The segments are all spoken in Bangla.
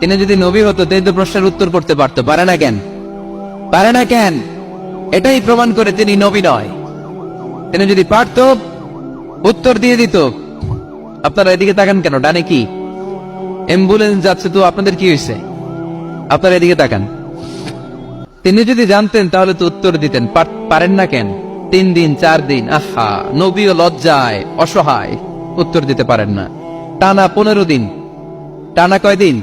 তিনি যদি নবী হতো, তিনি তো প্রশ্নের উত্তর করতে পারতো। পারে না কেন? পারে না কেন? এটাই প্রমাণ করে তিনি নবী নয়। তিনি যদি পারত, উত্তর দিয়ে দিত। আপনারা এদিকে তাকান কেন? ডানে কি? অ্যাম্বুলেন্স যাচ্ছে তো আপনাদের কি হয়েছে? আপনারা এদিকে তাকান। তিনি যদি জানতেন, তাহলে তো উত্তর দিতেন। পারেন না কেন? তিন দিন, চার দিন, আহা, নবীও লজ্জায়, অসহায়। উত্তর দিতে পারেন না। টানা পনেরো দিন। টানা কয় দিন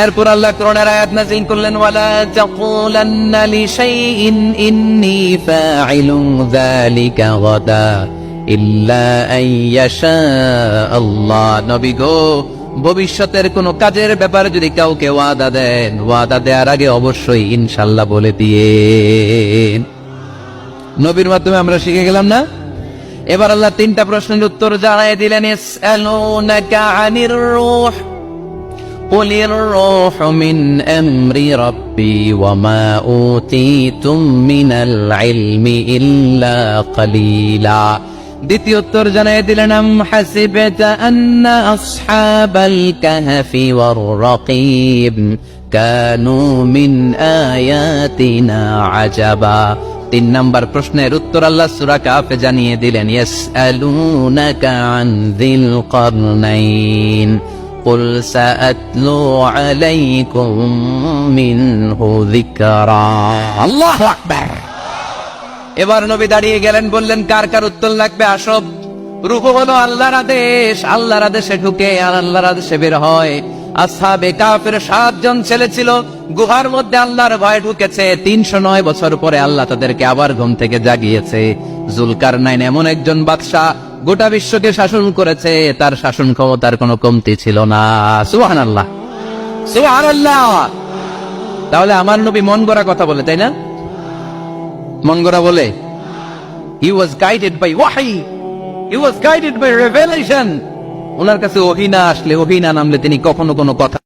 এরপর আল্লাহ করোনার আয়াত নাজিল করলেন, ওয়ালা তাকুলান্না লিশাইইন ইন্নী ফাইলুন যালিকা গাদা ইল্লা আন ইয়াশা আল্লাহ। নবী গো, ভবিষ্যতের কোন কাজের ব্যাপারে যদি কাউকে ওয়াদা দেন, ওয়াদা দেওয়ার আগে অবশ্যই ইনশাল্লাহ বলে দিয়ে নবীর মাধ্যমে আমরা শিখে গেলাম না? এবার আল্লাহ তিনটা প্রশ্নের উত্তর জানাই দিলেন, ইসআলুনাকা আনির রূহ। قل الروح من أمر ربي وما أوتيتم من العلم إلا قليلا দ্বিতীয় উত্তর জানাই দিলেন আম হাসিবতা আন্না আসহাবাল কাহফি ওয়ার রাকিব কানু মিন আয়াতিনা আজাবা তিন নাম্বার প্রশ্নের উত্তর আল্লাহ সূরা কাফে জানিয়ে দিলেন ইয়াসআলুনাকা আন যিল কারনাইন قل سأتلو عليكم منه ذكرا الله أكبر এবার নবী দাঁড়িয়ে গেলেন বললেন কার কার উত্তর লাগবে আসব রুহু হলো আল্লাহর আদেশ আল্লাহর আদেশে ঢুকে আর আল্লাহর আদেশে বের হয় আসহাবে কাফের সাতজন ছেলে ছিল গুহার মধ্যে আল্লাহর ভয় ঢুকেছে তিনশো নয় বছর পরে আল্লাহ তাদেরকে আবার ঘুম থেকে জাগিয়েছে জুলকার নাইন এমন একজন বাদশাহ গোটা বিশ্বকে শাসন করেছে, তার শাসন ক্ষমতার কোনো কমতি ছিল না। সুহান আল্লাহ সুহান আল্লাহ তাহলে আমার নবী মন গড়া কথা বলে, তাই না? মন গড়া বলে হি ওয়াজ গাইডেড বাই ওয়াহি he was guided by revelation ওনার কাছে ওহি না আসলে ওহি না নামলে তিনি কখনো কোনো কথা